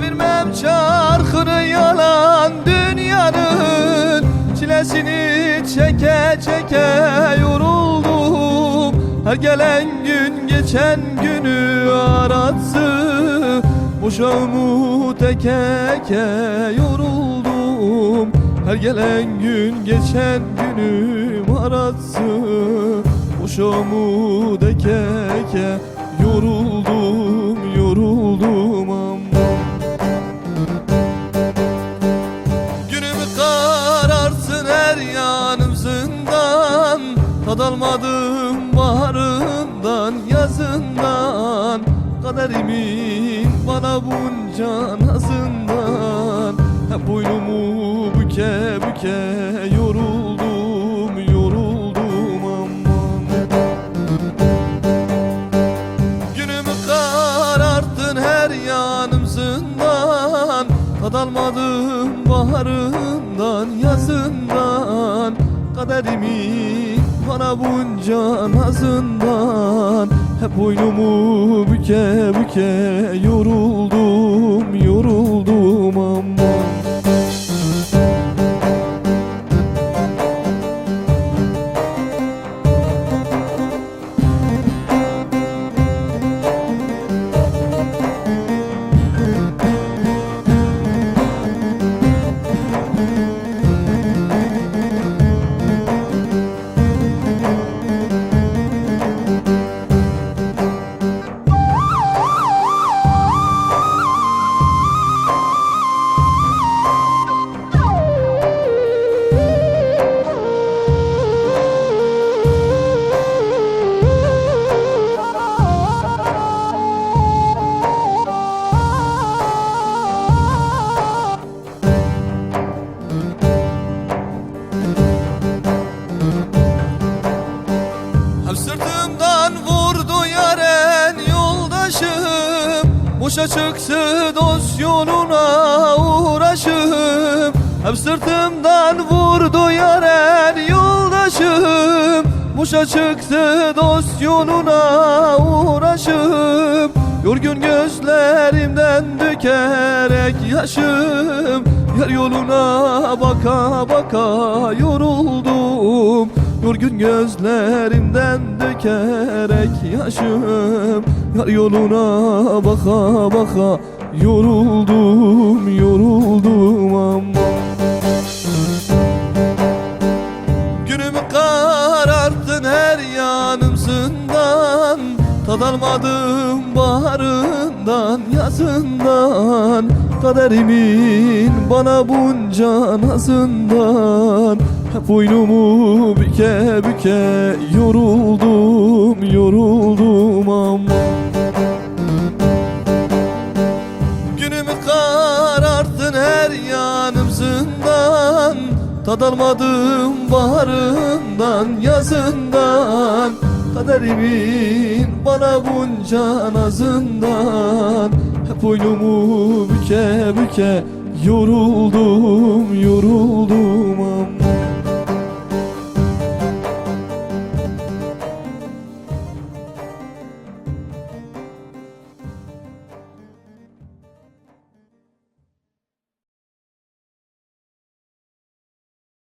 Çevirmem çarkını yalan dünyanın Çilesini çeke çeke yoruldum. Her gelen gün geçen günü aratsı Boşa umut eke eke yoruldum. Her gelen gün geçen günüm aratsı Boşa umut eke eke yoruldum almadım baharından yazından Kaderimin bana bunca nazından. Hep boynumu büke büke yoruldum yoruldum aman Günümü kararttın her yanım zindan Tad almadım baharından yazından. Kaderimin bana bunca nazından Hep boynumu büke büke yoruldum yoruldum sırtımdan vurdu yaren yoldaşım. Boşa çıktı dost yoluna uğraşım. Hep sırtımdan vurdu yaren yoldaşım. Boşa çıktı dost yoluna uğraşım. Yorgun gözlerimden dökerek yaşım. Yar yoluna baka baka yoruldum Yorgun gözlerimden dökerek yaşım Yar yoluna baka baka yoruldum yoruldum ama. Günümü kararttın her yanım zindan Tad almadım baharından yazından. Kaderimin bana bunca nazından boynumu büke büke yoruldum yoruldum ama Günümü kararttın her yanım zindan Tad baharından yazından. Kaderimin bana bunca nazından Hep boynumu büke büke yoruldum